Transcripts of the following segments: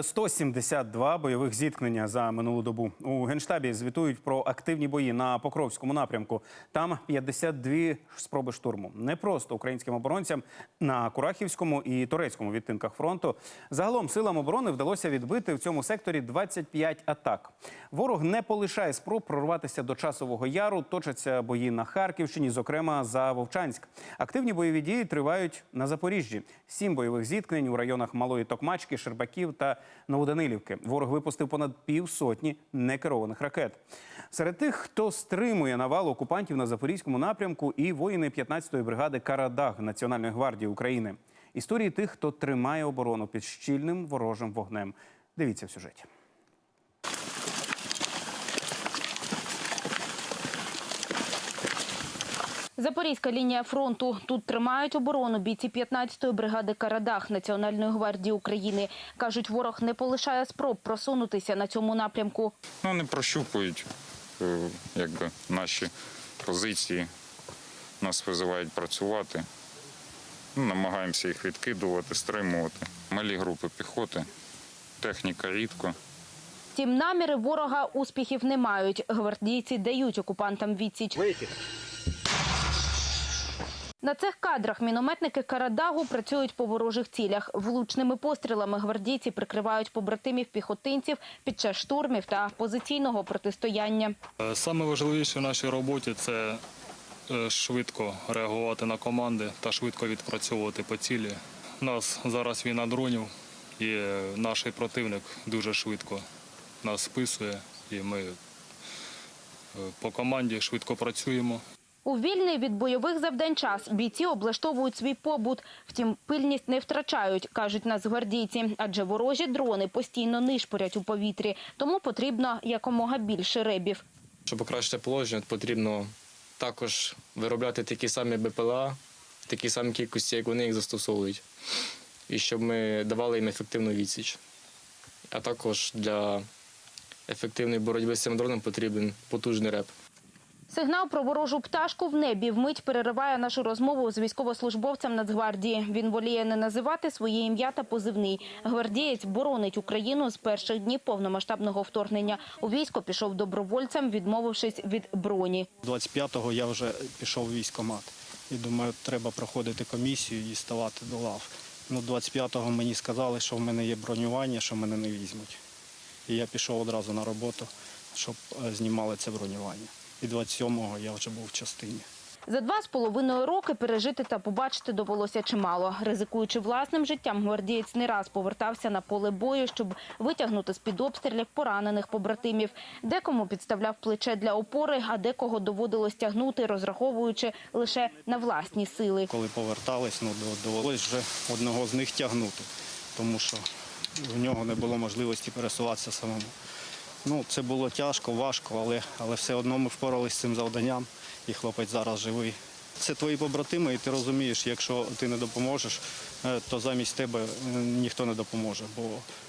172 бойових зіткнення за минулу добу. У генштабі звітують про активні бої на Покровському напрямку. Там 52 спроби штурму. Не просто українським оборонцям на Курахівському і турецькому відтинках фронту. Загалом силам оборони вдалося відбити в цьому секторі 25 атак. Ворог не полишає спроб прорватися до часового яру. Точаться бої на Харківщині, зокрема за Вовчанськ. Активні бойові дії тривають на Запоріжжі. Сім бойових зіткнень у районах Малої Токмачки, Щербаків та Новоданилівки. Ворог випустив понад півсотні некерованих ракет. Серед тих, хто стримує навал окупантів на запорізькому напрямку, і воїни 15-ї бригади Карадаг Національної гвардії України. Історії тих, хто тримає оборону під щільним ворожим вогнем. Дивіться в сюжеті. Запорізька лінія фронту. Тут тримають оборону бійці 15-ї бригади Карадах Національної гвардії України. Кажуть, ворог не полишає спроб просунутися на цьому напрямку. Ну, вони прощупують е, якби, наші позиції, нас визивають працювати. Ну, намагаємося їх відкидувати, стримувати. Малі групи піхоти, техніка рідко. Втім, наміри ворога успіхів не мають. Гвардійці дають окупантам відсіч. На цих кадрах мінометники Карадагу працюють по ворожих цілях. Влучними пострілами гвардійці прикривають побратимів піхотинців під час штурмів та позиційного протистояння. Е, Саме важливіше в нашій роботі це швидко реагувати на команди та швидко відпрацьовувати по цілі. У нас зараз війна дронів, і е, наш противник дуже швидко нас списує, і ми е, по команді швидко працюємо. У вільний від бойових завдань час бійці облаштовують свій побут. Втім, пильність не втрачають, кажуть нацгвардійці, адже ворожі дрони постійно нишпорять у повітрі, тому потрібно якомога більше ребів. Щоб покращити положення, потрібно також виробляти такі самі БПЛА, в такій самій кількості, як вони їх застосовують, і щоб ми давали їм ефективну відсіч. А також для ефективної боротьби з цим дроном потрібен потужний реп. Сигнал про ворожу пташку в небі вмить перериває нашу розмову з військовослужбовцем Нацгвардії. Він воліє не називати своє ім'я та позивний. Гвардієць боронить Україну з перших днів повномасштабного вторгнення. У військо пішов добровольцем, відмовившись від броні. 25-го я вже пішов в військкомат. І думаю, треба проходити комісію і ставати до лав. Ну, 25-го мені сказали, що в мене є бронювання, що мене не візьмуть. І я пішов одразу на роботу, щоб е, знімали це бронювання. І 27-го я вже був в частині. За два з половиною роки пережити та побачити довелося чимало. Ризикуючи власним життям, гвардієць не раз повертався на поле бою, щоб витягнути з-під обстрілів поранених побратимів. Декому підставляв плече для опори, а декого доводилось тягнути, розраховуючи лише на власні сили. Коли повертались, ну, довелось вже одного з них тягнути, тому що в нього не було можливості пересуватися самому. Ну, це було тяжко, важко, але, але все одно ми впоралися з цим завданням, і хлопець зараз живий. Це твої побратими, і ти розумієш, якщо ти не допоможеш, е, то замість тебе е, ніхто не допоможе. Бо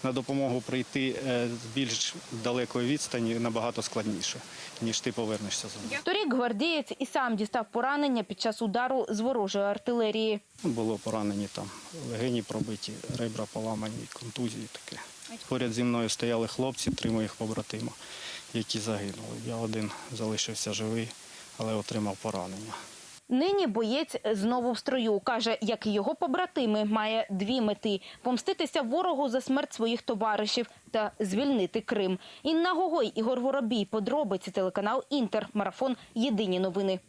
на допомогу прийти е, з більш далекої відстані набагато складніше, ніж ти повернешся за ним. Торік гвардієць і сам дістав поранення під час удару з ворожої артилерії. Було поранені там легені пробиті, ребра поламані, контузії таке. Поряд зі мною стояли хлопці, три моїх побратима, які загинули. Я один залишився живий, але отримав поранення. Нині боєць знову в строю. Каже, як і його побратими, має дві мети – помститися ворогу за смерть своїх товаришів та звільнити Крим. Інна Гогой, Ігор Воробій, подробиці, телеканал «Інтер», марафон «Єдині новини».